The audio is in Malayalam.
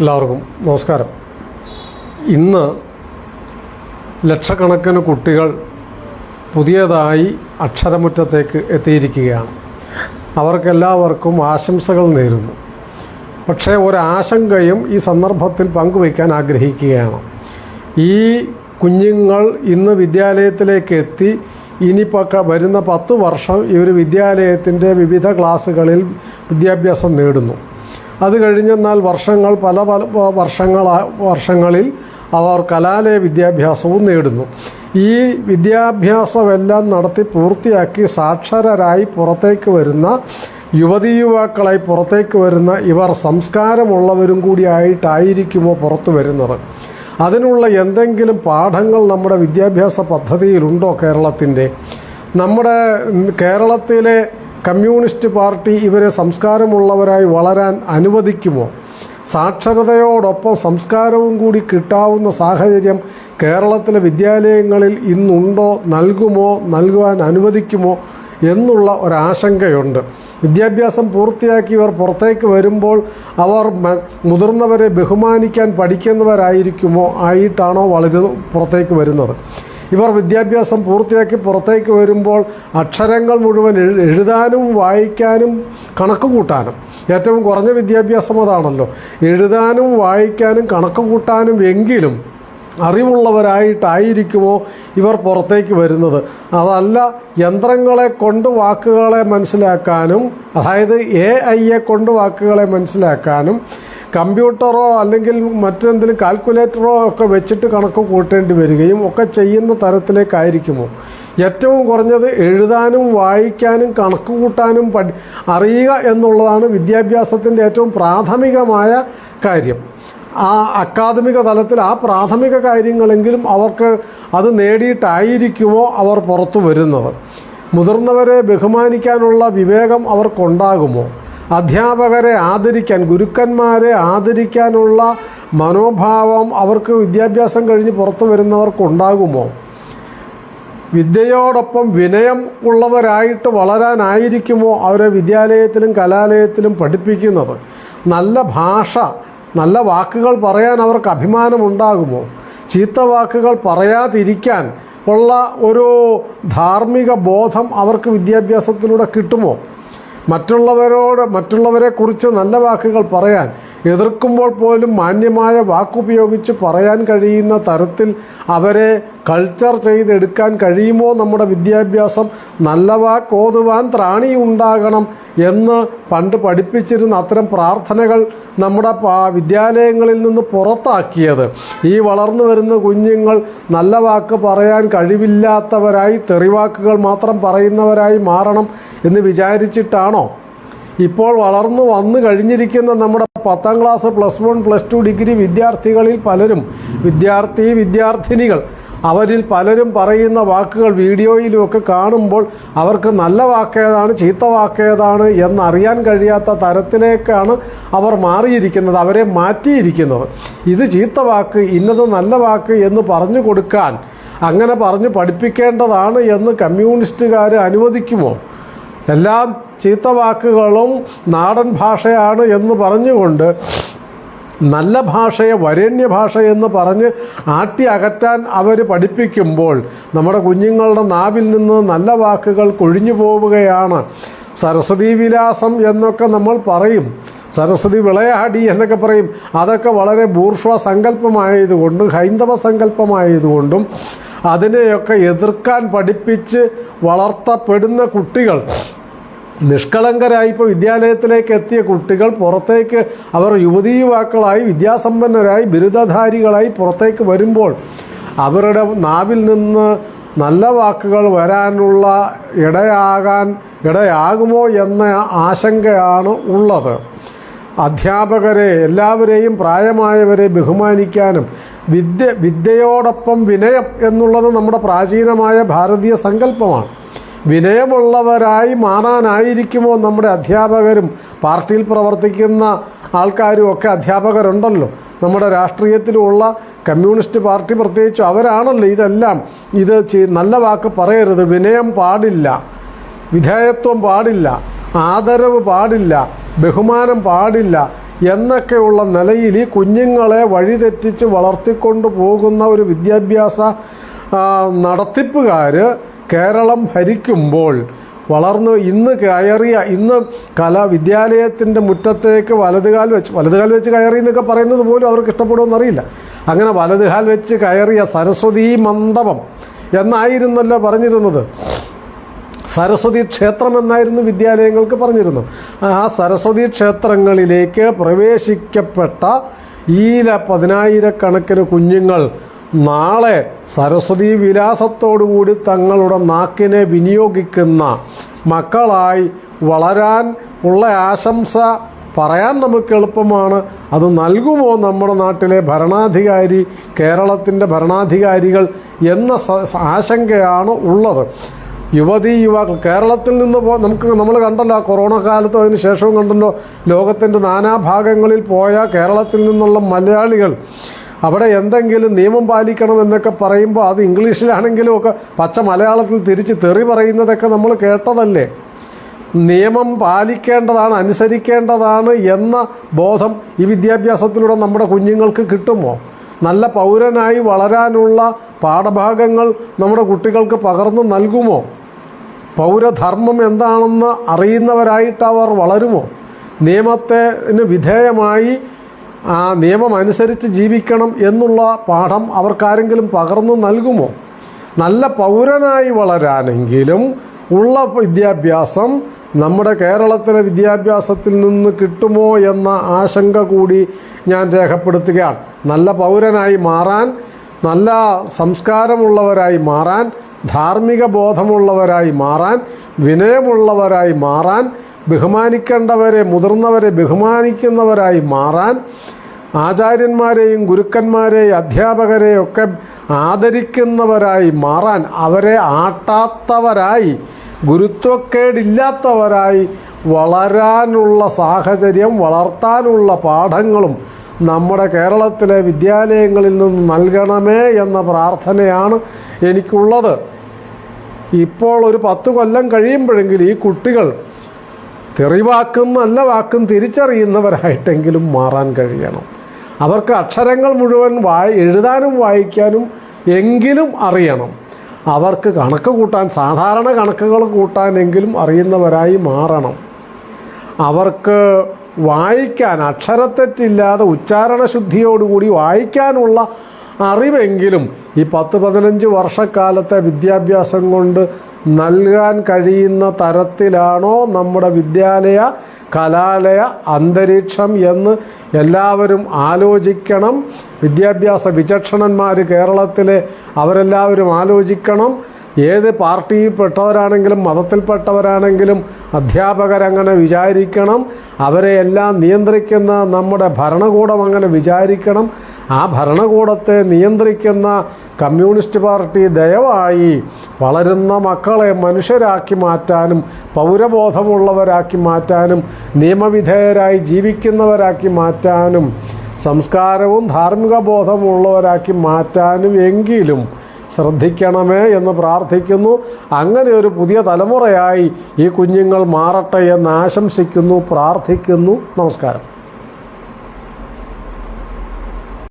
എല്ലാവർക്കും നമസ്കാരം. ഇന്ന് ലക്ഷക്കണക്കിന് കുട്ടികൾ പുതിയതായി അക്ഷരമുറ്റത്തേക്ക് എത്തിയിരിക്കുകയാണ്. അവർക്കെല്ലാവർക്കും ആശംസകൾ നേരുന്നു. പക്ഷേ ഒരാശങ്കയും ഈ സന്ദർഭത്തിൽ പങ്കുവയ്ക്കാൻ ആഗ്രഹിക്കുകയാണ്. ഈ കുഞ്ഞുങ്ങൾ ഇന്ന് വിദ്യാലയത്തിലേക്ക് എത്തി ഇനിയിപ്പോൾ വരുന്ന പത്ത് വർഷം ഇവർ വിദ്യാലയത്തിന്റെ വിവിധ ക്ലാസ്സുകളിൽ വിദ്യാഭ്യാസം നേടുന്നു. അത് കഴിഞ്ഞെന്നാൽ വർഷങ്ങൾ പല പല വർഷങ്ങൾ വർഷങ്ങളിൽ അവർ കലാലയ വിദ്യാഭ്യാസവും നേടുന്നു. ഈ വിദ്യാഭ്യാസമെല്ലാം നടത്തി പൂർത്തിയാക്കി സാക്ഷരരായി പുറത്തേക്ക് വരുന്ന യുവതി യുവാക്കളായി പുറത്തേക്ക് വരുന്ന ഇവർ സംസ്കാരമുള്ളവരും കൂടിയായിട്ടായിരിക്കുമോ പുറത്തു വരുന്നത്? അതിനുള്ള എന്തെങ്കിലും പാഠങ്ങൾ നമ്മുടെ വിദ്യാഭ്യാസ പദ്ധതിയിലുണ്ടോ കേരളത്തിന്റെ? നമ്മുടെ കേരളത്തിലെ കമ്മ്യൂണിസ്റ്റ് പാർട്ടി ഇവരെ സംസ്കാരമുള്ളവരായി വളരാൻ അനുവദിക്കുമോ? സാക്ഷരതയോടൊപ്പം സംസ്കാരവും കൂടി കിട്ടാവുന്ന സാഹചര്യം കേരളത്തിലെ വിദ്യാലയങ്ങളിൽ ഇന്നുണ്ടോ? നൽകുമോ? നൽകുവാൻ അനുവദിക്കുമോ? എന്നുള്ള ഒരാശങ്കയുണ്ട്. വിദ്യാഭ്യാസം പൂർത്തിയാക്കി ഇവർ പുറത്തേക്ക് വരുമ്പോൾ അവർ മുതിർന്നവരെ ബഹുമാനിക്കാൻ പഠിക്കുന്നവരായിരിക്കുമോ? ആയിട്ടാണോ വളരെ പുറത്തേക്ക് വരുന്നത്? ഇവർ വിദ്യാഭ്യാസം പൂർത്തിയാക്കി പുറത്തേക്ക് വരുമ്പോൾ അക്ഷരങ്ങൾ മുഴുവൻ എഴുതാനും വായിക്കാനും കണക്ക് കൂട്ടാനും. ഏറ്റവും കുറഞ്ഞ വിദ്യാഭ്യാസം അതാണല്ലോ. എഴുതാനും വായിക്കാനും കണക്ക് കൂട്ടാനും എങ്കിലും അറിവുള്ളവരായിട്ടായിരിക്കുമോ ഇവർ പുറത്തേക്ക് വരുന്നത്? അതല്ല യന്ത്രങ്ങളെ കൊണ്ട് വാക്കുകളെ മനസ്സിലാക്കാനും അതായത് എ ഐയെ കൊണ്ട് വാക്കുകളെ മനസ്സിലാക്കാനും കമ്പ്യൂട്ടറോ അല്ലെങ്കിൽ മറ്റെന്തെങ്കിലും കാൽക്കുലേറ്ററോ ഒക്കെ വെച്ചിട്ട് കണക്ക് കൂട്ടേണ്ടി വരികയും ഒക്കെ ചെയ്യുന്ന തരത്തിലേക്കായിരിക്കുമോ? ഏറ്റവും കുറഞ്ഞത് എഴുതാനും വായിക്കാനും കണക്ക് കൂട്ടാനും പഠി അറിയുക എന്നുള്ളതാണ് വിദ്യാഭ്യാസത്തിന്റെ ഏറ്റവും പ്രാഥമികമായ കാര്യം. ആ അക്കാദമിക തലത്തിൽ ആ പ്രാഥമിക കാര്യങ്ങളെങ്കിലും അവർക്ക് അത് നേടിയിട്ടായിരിക്കുമോ അവർ പുറത്തു വരുന്നത്? മുതിർന്നവരെ ബഹുമാനിക്കാനുള്ള വിവേകം അവർക്കുണ്ടാകുമോ? അധ്യാപകരെ ആദരിക്കാൻ ഗുരുക്കന്മാരെ ആദരിക്കാനുള്ള മനോഭാവം അവർക്ക് വിദ്യാഭ്യാസം കഴിഞ്ഞ് പുറത്തു വരുന്നവർക്കുണ്ടാകുമോ വിദ്യയോടൊപ്പം വിനയം ഉള്ളവരായിട്ട് വളരാനായിരിക്കുമോ അവരെ വിദ്യാലയത്തിലും കലാലയത്തിലും പഠിപ്പിക്കുന്നത്? നല്ല ഭാഷ നല്ല വാക്കുകൾ പറയാൻ അവർക്ക് അഭിമാനമുണ്ടാകുമോ? ചീത്ത വാക്കുകൾ പറയാതിരിക്കാൻ ഉള്ള ഒരു ധാർമ്മിക ബോധം അവർക്ക് വിദ്യാഭ്യാസത്തിലൂടെ കിട്ടുമോ? മറ്റുള്ളവരോട് മറ്റുള്ളവരെ കുറിച്ച് നല്ല വാക്കുകൾ പറയാൻ എതിർക്കുമ്പോൾ പോലും മാന്യമായ വാക്കുപയോഗിച്ച് പറയാൻ കഴിയുന്ന തരത്തിൽ അവരെ കൾച്ചർ ചെയ്തെടുക്കാൻ കഴിയുമോ? നമ്മുടെ വിദ്യാഭ്യാസം നല്ലവാ കോതുവാൻ ത്രാണി ഉണ്ടാകണം എന്ന് പണ്ട് പഠിപ്പിച്ചിരുന്ന അത്തരം പ്രാർത്ഥനകൾ നമ്മുടെ വിദ്യാലയങ്ങളിൽ നിന്ന് പുറത്താക്കിയത്. ഈ വളർന്നു വരുന്ന കുഞ്ഞുങ്ങൾ നല്ല വാക്ക് പറയാൻ കഴിവില്ലാത്തവരായി തെറിവാക്കുകൾ മാത്രം പറയുന്നവരായി മാറണം എന്ന് വിചാരിച്ചിട്ടാണോ? ഇപ്പോൾ വളർന്നു വന്നു കഴിഞ്ഞിരിക്കുന്ന നമ്മുടെ പത്താം class plus one plus two degree വിദ്യാർത്ഥികളിൽ പലരും വിദ്യാർത്ഥി വിദ്യാർത്ഥിനികൾ അവരിൽ പലരും പറയുന്ന വാക്കുകൾ വീഡിയോയിലുമൊക്കെ കാണുമ്പോൾ അവർക്ക് നല്ല വാക്കേതാണ് ചീത്ത വാക്കേതാണ് എന്നറിയാൻ കഴിയാത്ത തരത്തിലേക്കാണ് അവർ മാറിയിരിക്കുന്നത് അവരെ മാറ്റിയിരിക്കുന്നത്. ഇത് ചീത്ത വാക്ക് ഇന്നത് നല്ല വാക്ക് എന്ന് പറഞ്ഞു കൊടുക്കാൻ അങ്ങനെ പറഞ്ഞു പഠിപ്പിക്കേണ്ടതാണ് എന്ന് കമ്മ്യൂണിസ്റ്റുകാർ അനുവദിക്കുമോ? എല്ലാ ചീത്ത വാക്കുകളും നാടൻ ഭാഷയാണ് എന്ന് പറഞ്ഞുകൊണ്ട് നല്ല ഭാഷയെ വരേണ്യ ഭാഷ എന്ന് പറഞ്ഞ് ആട്ടി അകറ്റാൻ അവർ പഠിപ്പിക്കുമ്പോൾ നമ്മുടെ കുഞ്ഞുങ്ങളുടെ നാവിൽ നിന്ന് നല്ല വാക്കുകൾ കൊഴിഞ്ഞു പോവുകയാണ്. സരസ്വതി വിലാസം എന്നൊക്കെ നമ്മൾ പറയും. സരസ്വതി വിളയാടി എന്നൊക്കെ പറയും. അതൊക്കെ വളരെ ബൂർഷ്വ സങ്കല്പമായതുകൊണ്ടും ഹൈന്ദവ സങ്കല്പമായതുകൊണ്ടും അതിനെയൊക്കെ എതിർക്കാൻ പഠിപ്പിച്ച് വളർത്തപ്പെടുന്ന കുട്ടികൾ. നിഷ്കളങ്കരായി ഇപ്പോൾ വിദ്യാലയത്തിലേക്ക് എത്തിയ കുട്ടികൾ പുറത്തേക്ക് അവർ യുവതീ യുവാക്കളായി വിദ്യാസമ്പന്നരായി ബിരുദധാരികളായി പുറത്തേക്ക് വരുമ്പോൾ അവരുടെ നാവിൽ നിന്ന് നല്ല വാക്കുകൾ വരാനുള്ള ഇടയാകാൻ ഇടയാകുമോ എന്ന ആശങ്കയാണ് ഉള്ളത്. അധ്യാപകരെ എല്ലാവരെയും പ്രായമായവരെ ബഹുമാനിക്കാനും വിദ്യ വിദ്യയോടൊപ്പം വിനയം എന്നുള്ളത് നമ്മുടെ പ്രാചീനമായ ഭാരതീയ സങ്കല്പമാണ്. വിനയമുള്ളവരായി മാറാനായിരിക്കുമോ നമ്മുടെ അധ്യാപകരും? പാർട്ടിയിൽ പ്രവർത്തിക്കുന്ന ആൾക്കാരും ഒക്കെ അധ്യാപകരുണ്ടല്ലോ. നമ്മുടെ രാഷ്ട്രീയത്തിലുള്ള കമ്മ്യൂണിസ്റ്റ് പാർട്ടി പ്രത്യേകിച്ച് അവരാണല്ലോ ഇതെല്ലാം. ഇത് നല്ല വാക്ക് പറയരുത്. വിനയം പാടില്ല. വിധേയത്വം പാടില്ല. ആദരവ് പാടില്ല. ബഹുമാനം പാടില്ല. എന്നൊക്കെയുള്ള നിലയിൽ ഈ കുഞ്ഞുങ്ങളെ വഴിതെറ്റിച്ച് വളർത്തിക്കൊണ്ടു പോകുന്ന ഒരു വിദ്യാഭ്യാസ നടത്തിപ്പുകാർ കേരളം ഭരിക്കുമ്പോൾ വളർന്ന് ഇന്ന് കയറിയ ഇന്ന് കലാ വിദ്യാലയത്തിന്റെ മുറ്റത്തേക്ക് വലതുകാൽ വെച്ച് വലതുകാൽ വെച്ച് കയറി എന്നൊക്കെ പറയുന്നത് പോലും അവർക്ക് ഇഷ്ടപ്പെടുമെന്നറിയില്ല അങ്ങനെ വലതുകാൽ വെച്ച് കയറിയ സരസ്വതീ മണ്ഡപം എന്നായിരുന്നല്ലോ പറഞ്ഞിരുന്നത്. സരസ്വതി ക്ഷേത്രം എന്നായിരുന്നു വിദ്യാലയങ്ങൾക്ക് പറഞ്ഞിരുന്നത് ആ സരസ്വതി ക്ഷേത്രങ്ങളിലേക്ക് പ്രവേശിക്കപ്പെട്ട ഈല പതിനായിരക്കണക്കിന് കുഞ്ഞുങ്ങൾ നാളെ സരസ്വതി വിലാസത്തോടുകൂടി തങ്ങളുടെ നാക്കിനെ വിനിയോഗിക്കുന്ന മക്കളായി വളരാൻ ഉള്ള ആശംസ പറയാൻ നമുക്ക് എളുപ്പമാണ്. അത് നൽകുമോ നമ്മുടെ നാട്ടിലെ ഭരണാധികാരി കേരളത്തിന്റെ ഭരണാധികാരികൾ എന്ന ആശങ്കയാണ് ഉള്ളത്. യുവതി യുവാക്കൾ കേരളത്തിൽ നിന്ന് പോ നമുക്ക് നമ്മൾ കണ്ടല്ലോ കൊറോണ കാലത്തും അതിന് ശേഷവും കണ്ടല്ലോ ലോകത്തിന്റെ നാനാഭാഗങ്ങളിൽ പോയ കേരളത്തിൽ നിന്നുള്ള മലയാളികൾ അവിടെ എന്തെങ്കിലും നിയമം പാലിക്കണം എന്നൊക്കെ പറയുമ്പോൾ അത് ഇംഗ്ലീഷിലാണെങ്കിലും ഒക്കെ പച്ച മലയാളത്തിൽ തിരിച്ച് തെറി പറയുന്നതൊക്കെ നമ്മൾ കേട്ടതല്ലേ? നിയമം പാലിക്കേണ്ടതാണ് അനുസരിക്കേണ്ടതാണ് എന്ന ബോധം ഈ വിദ്യാഭ്യാസത്തിലൂടെ നമ്മുടെ കുഞ്ഞുങ്ങൾക്ക് കിട്ടുമോ? നല്ല പൗരനായി വളരാനുള്ള പാഠഭാഗങ്ങൾ നമ്മുടെ കുട്ടികൾക്ക് പകർന്നു നൽകുമോ? പൗരധർമ്മം എന്താണെന്ന് അറിയുന്നവരായിട്ട് അവർ വളരുമോ? നിയമത്തിന് വിധേയമായി ആ നിയമം അനുസരിച്ച് ജീവിക്കണം എന്നുള്ള പാഠം അവർക്കാരെങ്കിലും പകർന്നു നൽകുമോ? നല്ല പൗരനായി വളരാനെങ്കിലും ഉള്ള വിദ്യാഭ്യാസം നമ്മുടെ കേരളത്തിലെ വിദ്യാഭ്യാസത്തിൽ നിന്ന് കിട്ടുമോ എന്ന ആശങ്ക കൂടി ഞാൻ രേഖപ്പെടുത്തുകയാണ്. നല്ല പൗരനായി മാറാൻ നല്ല സംസ്കാരമുള്ളവരായി മാറാൻ ധാർമ്മിക ബോധമുള്ളവരായി മാറാൻ വിനയമുള്ളവരായി മാറാൻ ബഹുമാനിക്കേണ്ടവരെ മുതിർന്നവരെ ബഹുമാനിക്കുന്നവരായി മാറാൻ ആചാര്യന്മാരെയും ഗുരുക്കന്മാരെയും അധ്യാപകരെയും ഒക്കെ ആദരിക്കുന്നവരായി മാറാൻ അവരെ ആട്ടാത്തവരായി ഗുരുത്വക്കേടില്ലാത്തവരായി വളരാനുള്ള സാഹചര്യം വളർത്താനുള്ള പാഠങ്ങളും നമ്മുടെ കേരളത്തിലെ വിദ്യാലയങ്ങളിൽ നിന്ന് നൽകണമേ എന്ന പ്രാർത്ഥനയാണ് എനിക്കുള്ളത്. ഇപ്പോൾ ഒരു പത്ത് കൊല്ലം കഴിയുമ്പോഴെങ്കിൽ ഈ കുട്ടികൾ തെറിവാക്കും നല്ല വാക്കും തിരിച്ചറിയുന്നവരായിട്ടെങ്കിലും മാറാൻ കഴിയണം. അവർക്ക് അക്ഷരങ്ങൾ മുഴുവൻ വായി എഴുതാനും വായിക്കാനും എങ്കിലും അറിയണം. അവർക്ക് കണക്ക് കൂട്ടാൻ സാധാരണ കണക്കുകൾ കൂട്ടാനെങ്കിലും അറിയുന്നവരായി മാറണം. അവർക്ക് വായിക്കാൻ അക്ഷരത്തെറ്റില്ലാതെ ഉച്ചാരണ ശുദ്ധിയോടുകൂടി വായിക്കാനുള്ള അറിവെങ്കിലും ഈ പത്ത് പതിനഞ്ച് വർഷക്കാലത്തെ വിദ്യാഭ്യാസം കൊണ്ട് നൽകാൻ കഴിയുന്ന തരത്തിലാണോ നമ്മുടെ വിദ്യാലയ കലാലയ അന്തരീക്ഷം എന്ന് എല്ലാവരും ആലോചിക്കണം. വിദ്യാഭ്യാസ വിചക്ഷണന്മാർ കേരളത്തിലെ അവരെല്ലാവരും ആലോചിക്കണം. ഏത് പാർട്ടിയിൽപ്പെട്ടവരാണെങ്കിലും മതത്തിൽപ്പെട്ടവരാണെങ്കിലും അധ്യാപകരങ്ങനെ വിചാരിക്കണം. അവരെ എല്ലാം നിയന്ത്രിക്കുന്ന നമ്മുടെ ഭരണകൂടം അങ്ങനെ വിചാരിക്കണം. ആ ഭരണകൂടത്തെ നിയന്ത്രിക്കുന്ന കമ്മ്യൂണിസ്റ്റ് പാർട്ടി ദയവായി വളരുന്ന മക്കളെ മനുഷ്യരാക്കി മാറ്റാനും പൗരബോധമുള്ളവരാക്കി മാറ്റാനും നിയമവിധേയരായി ജീവിക്കുന്നവരാക്കി മാറ്റാനും സംസ്കാരവും ധാർമ്മിക ബോധമുള്ളവരാക്കി മാറ്റാനും എങ്കിലും ശ്രദ്ധിക്കണമേ എന്ന് പ്രാർത്ഥിക്കുന്നു. അങ്ങനെ ഒരു പുതിയ തലമുറയായി ഈ കുഞ്ഞുങ്ങൾ മാറട്ടെ എന്ന് ആശംസിക്കുന്നു പ്രാർത്ഥിക്കുന്നു. നമസ്കാരം.